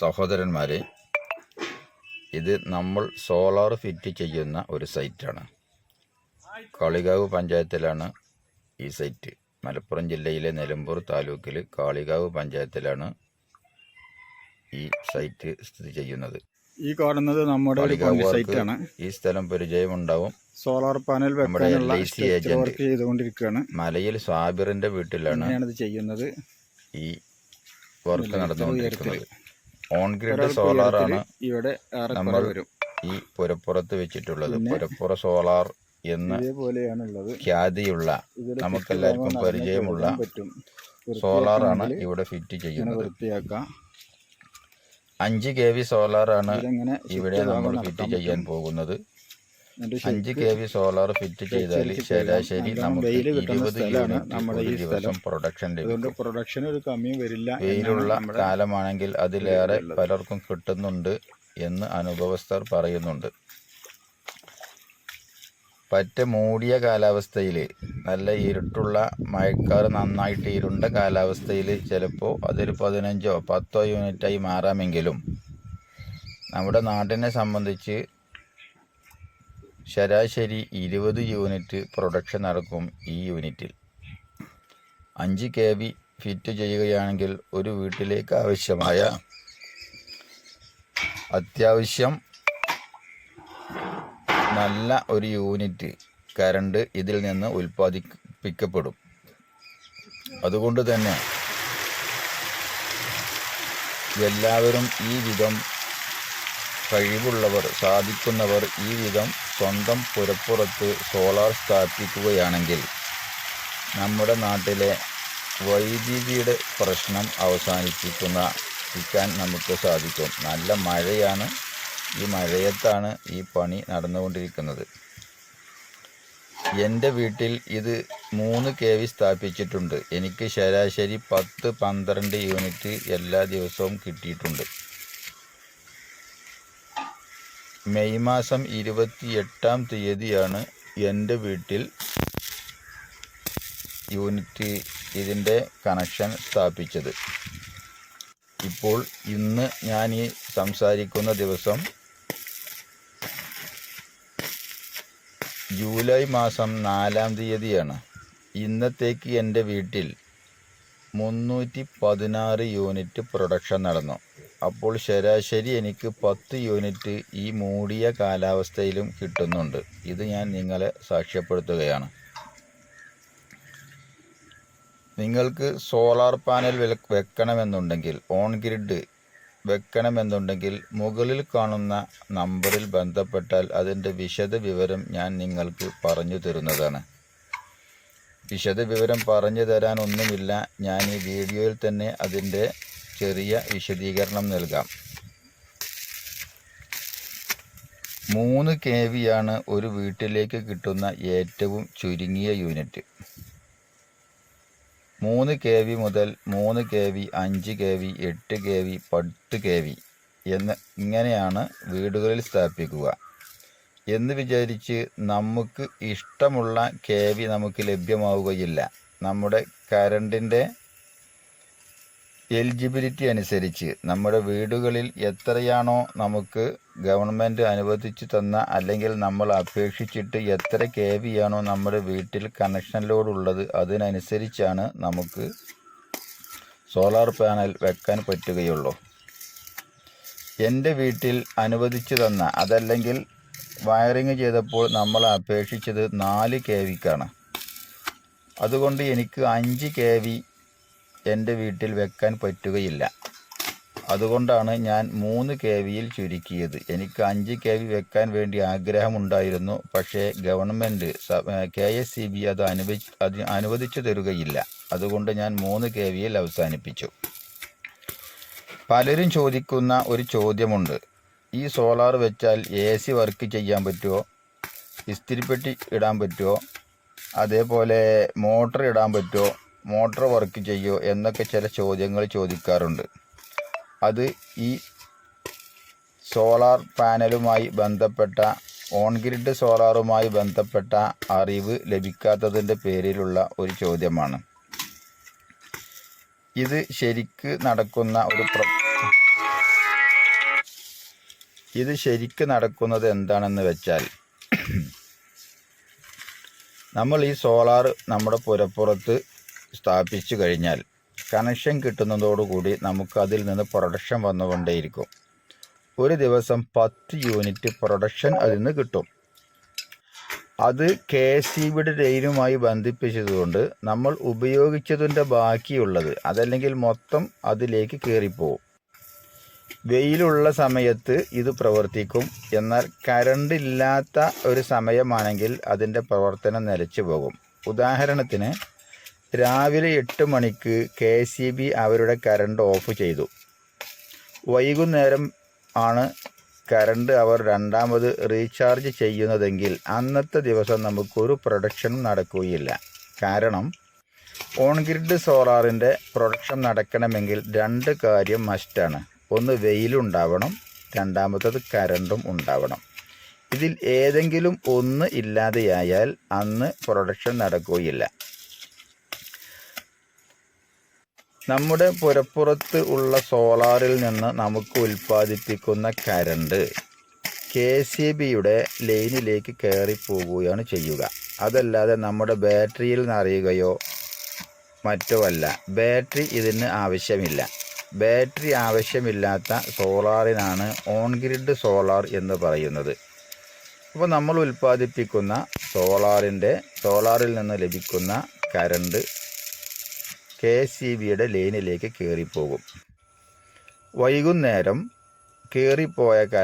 സഹോദരന്മാരെ ഇത് നമ്മൾ സോളാർ ഫിറ്റ് ചെയ്യുന്ന ഒരു സൈറ്റാണ്. കാളികാവ് പഞ്ചായത്തിലാണ് ഈ സൈറ്റ്. മലപ്പുറം ജില്ലയിലെ നിലമ്പൂർ താലൂക്കിൽ കാളികാവ് പഞ്ചായത്തിലാണ് ഈ സൈറ്റ് സ്ഥിതി ചെയ്യുന്നത്. ഈ കാണുന്നത് നമ്മുടെ ഒരു സൈറ്റാണ്. ഈ സ്ഥലം പരിചയമുണ്ടാവും. സോളാർ പാനൽ വെക്കാനുള്ള. വർക്ക് ചെയ്തുകൊണ്ടിരിക്കുകയാണ്. മലയിൽ സ്വാബിറിന്റെ വീട്ടിലാണ് ചെയ്യുന്നത്. ഈ വർക്ക് നടന്നുകൊണ്ടിരിക്കുന്നത്. ഓൺ ഗ്രിഡ് സോളാറാണ് ഇവിടെ നമ്മൾ ഈ പുരപ്പുറത്ത് വെച്ചിട്ടുള്ളത്. പുരപ്പുറ സോളാർ എന്ന് ഖ്യാതിയുള്ള നമുക്കെല്ലാവർക്കും പരിചയമുള്ള സോളാറാണ് ഇവിടെ ഫിറ്റ് ചെയ്യുന്നത്. അഞ്ച് കെ വി സോളാറാണ് ഇവിടെ നമ്മൾ ഫിറ്റ് ചെയ്യാൻ പോകുന്നത്. അഞ്ച് കെ വി സോളാർ ഫിറ്റ് ചെയ്താൽ ശരാശരി നമുക്ക് ഇരുപത് യൂണിറ്റ് നമ്മുടെ ഈ ദിവസം. പ്രൊഡക്ഷൻ ലഭിക്കും. പ്രൊഡക്ഷൻ ഒരു കമ്മിയും വരില്ല. വെയിലുള്ള കാലമാണെങ്കിൽ അതിലേറെ പലർക്കും കിട്ടുന്നുണ്ട് എന്ന് അനുഭവസ്ഥർ പറയുന്നുണ്ട്. പറ്റ മൂടിയ കാലാവസ്ഥയിൽ നല്ല ഇരുട്ടുള്ള മഴക്കാർ നന്നായിട്ട് ഇരുണ്ട കാലാവസ്ഥയിൽ ചിലപ്പോൾ അതൊരു പതിനഞ്ചോ പത്തോ യൂണിറ്റായി മാറാമെങ്കിലും നമ്മുടെ നാടിനെ സംബന്ധിച്ച് ശരാശരി ഇരുപത് യൂണിറ്റ് പ്രൊഡക്ഷൻ നടക്കും ഈ യൂണിറ്റിൽ. അഞ്ച് കെ വി ഫിറ്റ് ചെയ്യുകയാണെങ്കിൽ ഒരു വീട്ടിലേക്ക് ആവശ്യമായ അത്യാവശ്യം നല്ല ഒരു യൂണിറ്റ് കറണ്ട് ഇതിൽ നിന്ന് ഉൽപ്പാദിപ്പിക്കപ്പെടും. അതുകൊണ്ട് തന്നെ എല്ലാവരും ഈ വിധം കഴിവുള്ളവർ സാധിക്കുന്നവർ ഈ വിധം സ്വന്തം പുരപ്പുറത്ത് സോളാർ സ്ഥാപിക്കുകയാണെങ്കിൽ നമ്മുടെ നാട്ടിലെ വൈദ്യുതിയുടെ പ്രശ്നം അവസാനിപ്പിക്കുന്ന പ്പിക്കാൻ നമുക്ക് സാധിക്കും. നല്ല മഴയാണ്. ഈ മഴയത്താണ് ഈ പണി നടന്നുകൊണ്ടിരിക്കുന്നത്. എന്റെ വീട്ടിൽ ഇത് മൂന്ന് കെ വി സ്ഥാപിച്ചിട്ടുണ്ട്. എനിക്ക് ശരാശരി പത്ത് പന്ത്രണ്ട് യൂണിറ്റ് എല്ലാ ദിവസവും കിട്ടിയിട്ടുണ്ട്. മെയ് മാസം ഇരുപത്തി എട്ടാം തീയതിയാണ് എന്റെ വീട്ടിൽ യൂണിറ്റ് ഇതിന്റെ കണക്ഷൻ സ്ഥാപിച്ചത്. ഇപ്പോൾ ഇന്ന് ഞാൻ ഈ സംസാരിക്കുന്ന ദിവസം ജൂലൈ മാസം നാലാം തീയതിയാണ്. ഇന്നത്തേക്ക് എന്റെ വീട്ടിൽ മുന്നൂറ്റി പതിനാറ് യൂണിറ്റ് പ്രൊഡക്ഷൻ നടന്നു. അപ്പോൾ ശരാശരി എനിക്ക് പത്ത് യൂണിറ്റ് ഈ മൂടിയ കാലാവസ്ഥയിലും കിട്ടുന്നുണ്ട്. ഇത് ഞാൻ നിങ്ങളെ സാക്ഷ്യപ്പെടുത്തുകയാണ്. നിങ്ങൾക്ക് സോളാർ പാനൽ വെക്കണമെന്നുണ്ടെങ്കിൽ ഓൺ ഗ്രിഡ് വെക്കണമെന്നുണ്ടെങ്കിൽ മുകളിൽ കാണുന്ന നമ്പറിൽ ബന്ധപ്പെട്ടാൽ അതിന്റെ വിശദ വിവരം ഞാൻ നിങ്ങൾക്ക് പറഞ്ഞു തരുന്നതാണ്. വിശദ വിവരം പറഞ്ഞു തരാനൊന്നുമില്ല ഞാൻ ഈ വീഡിയോയിൽ തന്നെ അതിന്റെ ചെറിയ വിശദീകരണം നൽകാം. മൂന്ന് കെ വിയാണ് ഒരു വീട്ടിലേക്ക് കിട്ടുന്ന ഏറ്റവും ചുരുങ്ങിയ യൂണിറ്റ്. മൂന്ന് കെ വി മുതൽ മൂന്ന് കെ വി അഞ്ച് കെ വി എട്ട് കെ വി പത്ത് കെ വി എന്ന് ഇങ്ങനെയാണ് വീടുകളിൽ സ്ഥാപിക്കുക. എന്ന് വിചാരിച്ച് നമുക്ക് ഇഷ്ടമുള്ള കെ വി നമുക്ക് ലഭ്യമാവുകയില്ല. നമ്മുടെ കറണ്ടിന്റെ എലിജിബിലിറ്റി അനുസരിച്ച് നമ്മുടെ വീടുകളിൽ എത്രയാണോ നമുക്ക് ഗവൺമെന്റ് അനുവദിച്ചു തന്ന അല്ലെങ്കിൽ നമ്മൾ അപേക്ഷിച്ചിട്ട് എത്ര കെ വി ആണോ നമ്മുടെ വീട്ടിൽ കണക്ഷൻ ഉള്ളത് അതിനനുസരിച്ചാണ് നമുക്ക് സോളാർ പാനൽ വെക്കാൻ പറ്റുകയുള്ളൂ. എന്റെ വീട്ടിൽ അനുവദിച്ചു തന്ന അതല്ലെങ്കിൽ വയറിങ് ചെയ്തപ്പോൾ നമ്മൾ അപേക്ഷിച്ചത് നാല് കെ വിക്കാണ് അതുകൊണ്ട് എനിക്ക് അഞ്ച് കെ വി എന്റെ വീട്ടിൽ വെക്കാൻ പറ്റുകയില്ല. അതുകൊണ്ടാണ് ഞാൻ മൂന്ന് കെ വിയിൽ ചുരുക്കിയത്. എനിക്ക് അഞ്ച് കെ വി വെക്കാൻ വേണ്ടി ആഗ്രഹമുണ്ടായിരുന്നു. പക്ഷേ government K S E B അത് അനുവദി അനുവദിച്ചു തരുകയില്ല. അതുകൊണ്ട് ഞാൻ മൂന്ന് കെ വിയിൽ അവസാനിപ്പിച്ചു. പലരും ചോദിക്കുന്ന ഒരു ചോദ്യമുണ്ട്. ഈ സോളാർ വെച്ചാൽ എ സി വർക്ക് ചെയ്യാൻ പറ്റുമോ ഇസ്തിരിപ്പെട്ടി ഇടാൻ പറ്റുമോ അതേപോലെ മോട്ടർ ഇടാൻ പറ്റുമോ മോട്ടർ വർക്ക് ചെയ്യോ എന്നൊക്കെ ചില ചോദ്യങ്ങൾ ചോദിക്കാറുണ്ട്. അത് ഈ സോളാർ പാനലുമായി ബന്ധപ്പെട്ട ഓൺ ഗ്രിഡ് സോളാറുമായി ബന്ധപ്പെട്ട അറിവ് ലഭിക്കാത്തതിന്റെ പേരിലുള്ള ഒരു ചോദ്യമാണ്. ഇത് ശരിക്ക് നടക്കുന്ന ഒരു പ്ര ഇത് ശരിക്ക് നടക്കുന്നത് എന്താണെന്ന് വെച്ചാൽ നമ്മൾ ഈ സോളാർ നമ്മുടെ പുരപ്പുറത്ത് സ്ഥാപിച്ചു കഴിഞ്ഞാൽ കണക്ഷൻ കിട്ടുന്നതോടുകൂടി നമുക്ക് അതിൽ നിന്ന് പ്രൊഡക്ഷൻ വന്നുകൊണ്ടേയിരിക്കും. ഒരു ദിവസം പത്ത് യൂണിറ്റ് പ്രൊഡക്ഷൻ അതിൽ നിന്ന് കിട്ടും. അത് കെ സി ബിയുടെ ലൈനുമായി ബന്ധിപ്പിച്ചതുകൊണ്ട് നമ്മൾ ഉപയോഗിച്ചതിന്റെ ബാക്കിയുള്ളത് അതല്ലെങ്കിൽ മൊത്തം അതിലേക്ക് കയറിപ്പോവും. വെയിലുള്ള സമയത്ത് ഇത് പ്രവർത്തിക്കും. എന്നാൽ കറണ്ട് ഇല്ലാത്ത ഒരു സമയമാണെങ്കിൽ അതിന്റെ പ്രവർത്തനം നിലച്ചു പോകും. ഉദാഹരണത്തിന് രാവിലെ എട്ട് മണിക്ക് കെ സി ബി അവരുടെ കറണ്ട് ഓഫ് ചെയ്തു. വൈകുന്നേരം ആണ് കറണ്ട് അവർ രണ്ടാമത് റീചാർജ് ചെയ്യുന്നതെങ്കിൽ അന്നത്തെ ദിവസം നമുക്കൊരു പ്രൊഡക്ഷനും നടക്കുകയില്ല. കാരണം ഓൺ ഗ്രിഡ് സോളാറിന്റെ പ്രൊഡക്ഷൻ നടക്കണമെങ്കിൽ രണ്ട് കാര്യം മസ്റ്റാണ് ഒന്ന് വെയിലുണ്ടാവണം രണ്ടാമത്തത് കറണ്ടും ഉണ്ടാവണം. ഇതിൽ ഏതെങ്കിലും ഒന്ന് ഇല്ലാതെയായാൽ അന്ന് പ്രൊഡക്ഷൻ നടക്കുകയില്ല. നമ്മുടെ പുരപ്പുറത്ത് ഉള്ള സോളാറിൽ നിന്ന് നമുക്ക് ഉൽപ്പാദിപ്പിക്കുന്ന കരണ്ട് കെ സി ബിയുടെ ലൈനിലേക്ക് കയറി പോവുകയാണ് ചെയ്യുക. അതല്ലാതെ നമ്മുടെ ബാറ്ററിയിൽ നിറയുകയോ മറ്റോ അല്ല ബാറ്ററി ഇതിന് ആവശ്യമില്ല. ബാറ്ററി ആവശ്യമില്ലാത്ത സോളാറിനാണ് ഓൺ ഗ്രിഡ് സോളാർ എന്ന് പറയുന്നത്. അപ്പോൾ നമ്മൾ ഉൽപ്പാദിപ്പിക്കുന്ന സോളാറിന്റെ സോളാറിൽ നിന്ന് ലഭിക്കുന്ന കരണ്ട് കെ സി ബിയുടെ ലൈനിലേക്ക് കയറിപ്പോകും വൈകുന്നേരം കയറിപ്പോയ കരണ്ട്